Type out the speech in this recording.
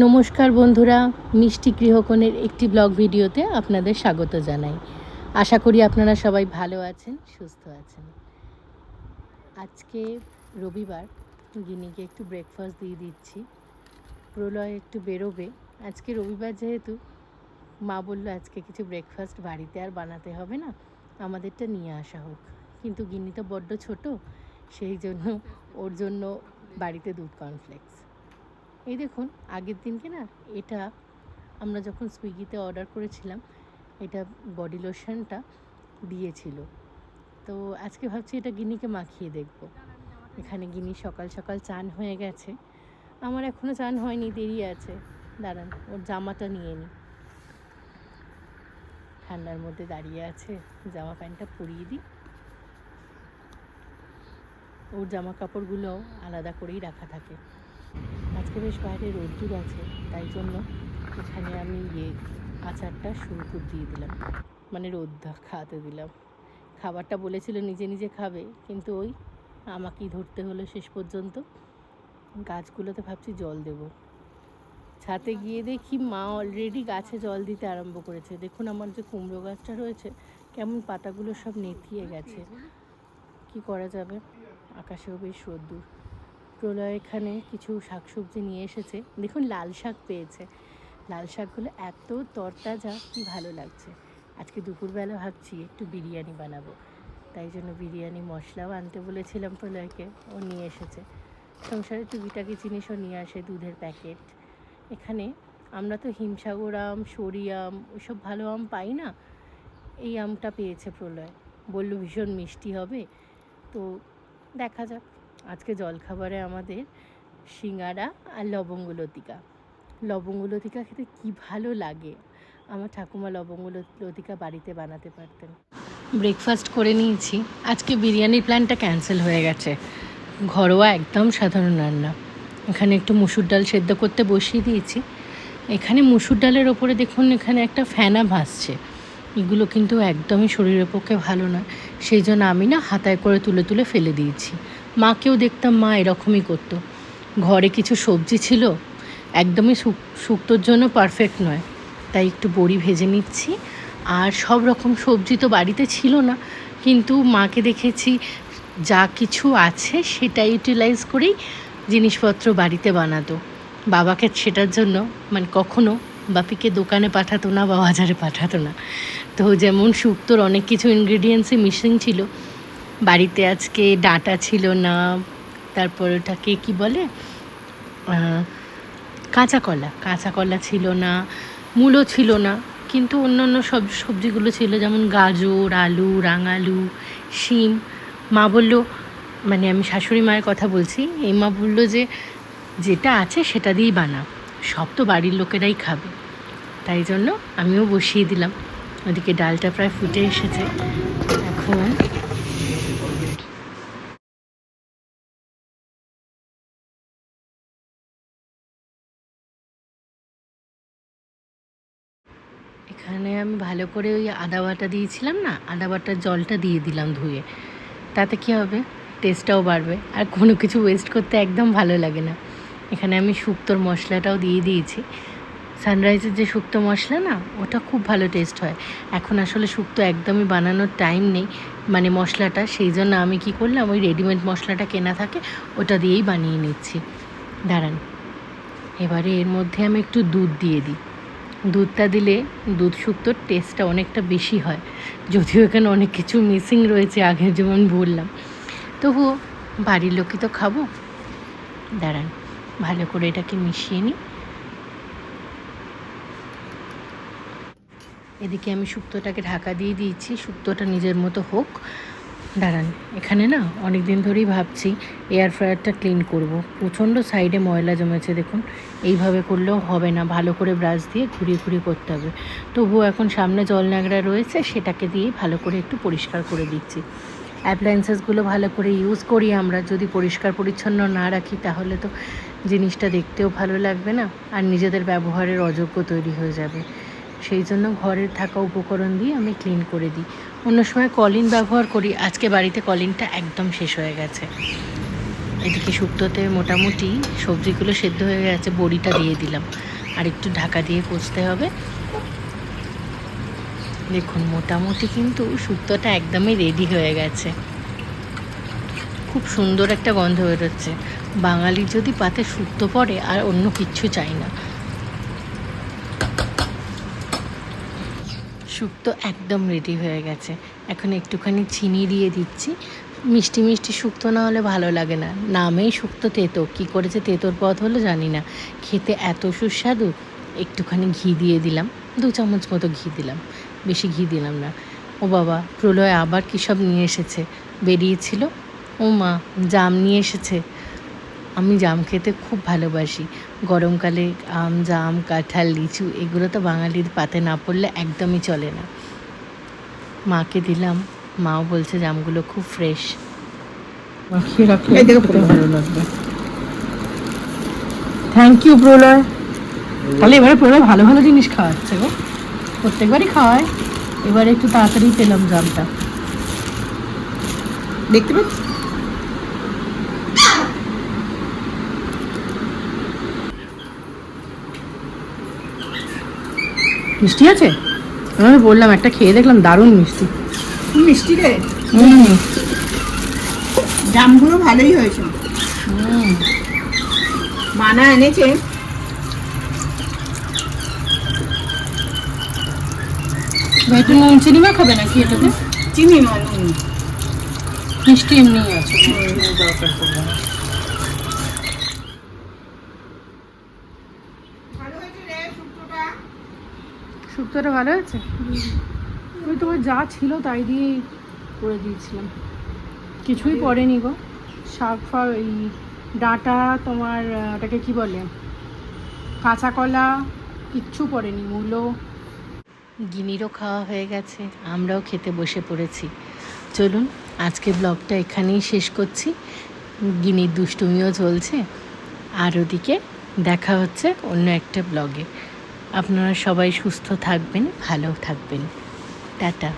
নমস্কার বন্ধুরা, মিষ্টি গৃহকোণের একটি ব্লগ ভিডিওতে আপনাদের স্বাগত জানাই। আশা করি আপনারা সবাই ভালো আছেন, সুস্থ আছেন। আজকে রবিবার, গিনিকে একটু ব্রেকফাস্ট দিয়ে দিচ্ছি। প্রলয় একটু বেরোবে। আজকে রবিবার যেহেতু, মা বলল আজকে কিছু ব্রেকফাস্ট বাড়িতে আর বানাতে হবে না, আমাদেরটা নিয়ে আসা হোক। কিন্তু গিনি তো বড্ড ছোট, সেই জন্য ওর জন্য বাড়িতে দুধ কর্নফ্লেক্স এই দেখুন, আগের দিনকে না, এটা আমরা যখন সুইগিতে অর্ডার করেছিলাম, এটা বডি লোশনটা দিয়েছিল। তো আজকে ভাবছি এটা গিনিকে মাখিয়ে দেখব। এখানে গিনি সকাল সকাল চান হয়ে গেছে। আমার এখনও চান হয়নি, দেরি আছে। দাঁড়ান, ওর জামাটা নিয়ে নিই ঠান্ডার মধ্যে দাঁড়িয়ে আছে, জামা প্যান্টটা পরিয়ে দিই। ওর জামা কাপড়গুলো আলাদা করেই রাখা থাকে। আজকে বেশ বাইরে রোদ্দুর আছে, তাই জন্য এখানে আমি ইয়ে আচারটা শুরু করে দিয়ে দিলাম। মানে রোদ খাওয়াতে দিলাম। খাবারটা বলেছিল নিজে নিজে খাবে, কিন্তু ওই আমাকেই ধরতে হলো শেষ পর্যন্ত। গাছগুলোতে ভাবছি জল দেব। ছাতে গিয়ে দেখি মা অলরেডি গাছে জল দিতে আরম্ভ করেছে। দেখুন আমার যে কুমড়ো গাছটা রয়েছে, কেমন পাতাগুলো সব নেতিয়ে গেছে। কি করা যাবে? আকাশেও বেশ রোদ্দুর প্রলয় এখানে কিছু শাকসবজি নিয়ে এসেছে। দেখুন, লাল শাক পেয়েছে। লাল শাকগুলো এত তরতাজা, কি ভালো লাগছে। আজকে দুপুরবেলা ভাবছি একটু বিরিয়ানি বানাবো। তাই জন্য বিরিয়ানি মশলাও আনতে বলেছিলাম প্রলয়কে ও নিয়ে এসেছে। সংসারে টুকিটাকি জিনিসও নিয়ে আসে, দুধের প্যাকেট। এখানে আমরা তো হিমসাগর আম, সরি আম, ওইসব ভালো আম পাই না। এই আমটা পেয়েছে প্রলয়। বলল ভীষণ মিষ্টি হবে। তো দেখা যাক। আজকে জলখাবারে আমাদের সিঙ্গারা আর লবঙ্গ লতিকা। লবঙ্গ লতিকা খেতে কি ভালো লাগে? আমার ঠাকুমা লবঙ্গ লতিকা বাড়িতে বানাতে পারতেন। ব্রেকফাস্ট করে নিয়েছি। আজকে বিরিয়ানির প্ল্যানটা ক্যান্সেল হয়ে গেছে। ঘরোয়া একদম সাধারণ রান্না। এখানে একটু মুসুর ডাল সেদ্ধ করতে বসিয়ে দিয়েছি। এখানে মুসুর ডালের ওপরে দেখুন, এখানে একটা ফ্যানা ভাসছে। এগুলো কিন্তু একদমই শরীরের পক্ষে ভালো নয়। সেই জন্য আমি না হাতায় করে তুলে তুলে ফেলে দিয়েছি। মাকেও দেখতাম মা এরকমই করতো। ঘরে কিছু সবজি ছিল, একদমই শুক- শুক্তোর জন্য পারফেক্ট নয়। তাই একটু বড়ি ভেজে নিচ্ছি, আর সব রকম সবজি তো বাড়িতে ছিল না, কিন্তু মাকে দেখেছি যা কিছু আছে সেটা ইউটিলাইজ করেই জিনিসপত্র বাড়িতে বানাতো। বাবাকে সেটার জন্য মানে কখনো বাপিকে দোকানে পাঠাতো না বা বাজারে পাঠাতো না। তো যেমন শুক্তোর অনেক কিছু ইনগ্রিডিয়েন্টসই মিসিং ছিল বাড়িতে আজকে ডাঁটা ছিল না, তারপর ওটাকে কি বলে? কাঁচা কলা। কাঁচা কলা ছিল না, মূলো ছিল না, কিন্তু অন্য অন্য সব সবজিগুলো ছিল, যেমন গাজর, আলু, রাঙালু, শিম। মা বলল মানে আমি শাশুড়ি মায়ের কথা বলছি, এই মা বলল যে, যেটা আছে সেটা দিয়েই বানা সব তো বাড়ির লোকেরাই খাবে। তাই জন্য আমিও বসিয়ে দিলাম। ওদিকে ডালটা প্রায় ফুটে এসেছে। এখন এখানে আমি ভালো করে ওই আদা বাটা দিয়েছিলাম না, আদা বাটার জলটা দিয়ে দিলাম ধুয়ে। তাতে কি হবে? টেস্টটাও বাড়বে। আর কোনো কিছু ওয়েস্ট করতে একদম ভালো লাগে না। এখানে আমি শুক্তোর মশলাটাও দিয়ে দিয়েছি। সানরাইজের যে শুক্তো মশলা না, ওটা খুব ভালো টেস্ট হয়। এখন আসলে শুক্তো একদমই বানানোর টাইম নেই মানে মশলাটা। সেই জন্য আমি কি করলাম, ওই রেডিমেড মশলাটা কেনা থাকে, ওটা দিয়েই বানিয়ে নিচ্ছি। দাঁড়ান। এবারে এর মধ্যে আমি একটু দুধ দিয়ে দিই। দুধটা দিলে দুধ শুক্তোর টেস্টটা অনেকটা বেশি হয়। যদিও এখানে অনেক কিছু মিসিং রয়েছে, আগে যেমন বললাম। তবুও বাড়ির লোকই তো খাব। দাঁড়ান, ভালো করে এটাকে মিশিয়ে নিই। এদিকে আমি শুক্তোটাকে ঢাকা দিয়ে দিয়েছি, শুক্তোটা নিজের মতো হোক। দাঁড়ান, এখানে না অনেক দিন ধরেই ভাবছি এয়ার ফ্রায়ারটা ক্লিন করব। প্রচণ্ড সাইডে ময়লা জমেছে দেখুন। এইভাবে করলেও হবে না, ভালো করে ব্রাশ দিয়ে ঘুরিয়ে ঘুরিয়ে করতে হবে। তবুও এখন সামনে জল ন্যাংরা রয়েছে, সেটাকে দিয়ে ভালো করে একটু পরিষ্কার করে দিচ্ছি। অ্যাপ্লায়েন্সেসগুলো ভালো করে ইউজ করি আমরা, যদি পরিষ্কার পরিচ্ছন্ন না রাখি তাহলে তো জিনিসটা দেখতেও ভালো লাগবে না, আর নিজেদের ব্যবহারের অযোগ্য তৈরি হয়ে যাবে। সেই জন্য ঘরের থাকা উপকরণ দিয়ে আমি ক্লিন করে দিই। অন্য সময় কলিন ব্যবহার করি, আজকে বাড়িতে কলিনটা একদম শেষ হয়ে গেছে। এদিকে শুক্তোতে মোটামুটি সবজিগুলো সেদ্ধ হয়ে গেছে, বড়িটা দিয়ে দিলাম। আর একটু ঢাকা দিয়ে কষতে হবে। দেখুন, মোটামুটি কিন্তু শুক্তোটা একদমই রেডি হয়ে গেছে। খুব সুন্দর একটা গন্ধ বেরোচ্ছে। বাঙালির যদি পাতে শুক্তো পড়ে, আর অন্য কিচ্ছু চাই না। শুক্তো একদম রেডি হয়ে গেছে। এখন একটুখানি চিনি দিয়ে দিচ্ছি। মিষ্টি মিষ্টি শুক্তো না হলে ভালো লাগে না। নামেই শুক্তো তেতো। কী করেছে তেতোর পথ হলো জানি না। খেতে এত সুস্বাদু। একটুখানি ঘি দিয়ে দিলাম। দু চামচ মতো ঘি দিলাম। বেশি ঘি দিলাম না। ও বাবা, প্রলয় আবার কী সব নিয়ে এসেছে? বেরিয়েছিল? ও মা, জাম নিয়ে এসেছে। আমি জাম খেতে খুব ভালোবাসি। গরমকালে আম জাম কাঁঠাল লিচু এগুলো তো বাঙালির পাতে না পড়লে একদমই চলে না। মাকে দিলাম মাও বলছে জামগুলো খুব ফ্রেশ মাখিয়ে রাখলে। ভালো লাগবে। থ্যাংক ইউ প্রলয় তাহলে এবারে প্রলয় ভালো ভালো জিনিস খাওয়াচ্ছে গো। প্রত্যেকবারই খাওয়ায়। এবারে একটু তাড়াতাড়ি পেলাম জামটা। দেখতে পাচ্ছি? মিষ্টি আছে? আমি বললাম একটা খেয়ে দেখলাম দারুণ মিষ্টি। মিষ্টি রে? হুম। জামগুলো ভালোই হয়েছে। মানা এনেছে। একটু নুন চিনি মা খাবে নাকি এটাতে? চিনি মিষ্টি এমনি আছে হয়েছে রে শুক্তোটা শুক্তোটা ভালো আছে ওই তোমার যা ছিল তাই দিয়েই করে দিয়েছিলাম। কিছুই পড়েনি গো। শাক ফা এই ডাঁটা তোমার ওটাকে কি বলে? কাঁচা কলা কিচ্ছু পড়েনি মূলো। গিনিরও খাওয়া হয়ে গেছে আমরাও খেতে বসে পড়েছি। চলুন আজকে ব্লগটা এখানেই শেষ করছি। গিনির দুষ্টুমিও চলছে আর ওদিকে দেখা হচ্ছে অন্য একটা ব্লগে। আপনারা সবাই সুস্থ থাকবেন ভালো থাকবেন। টাটা।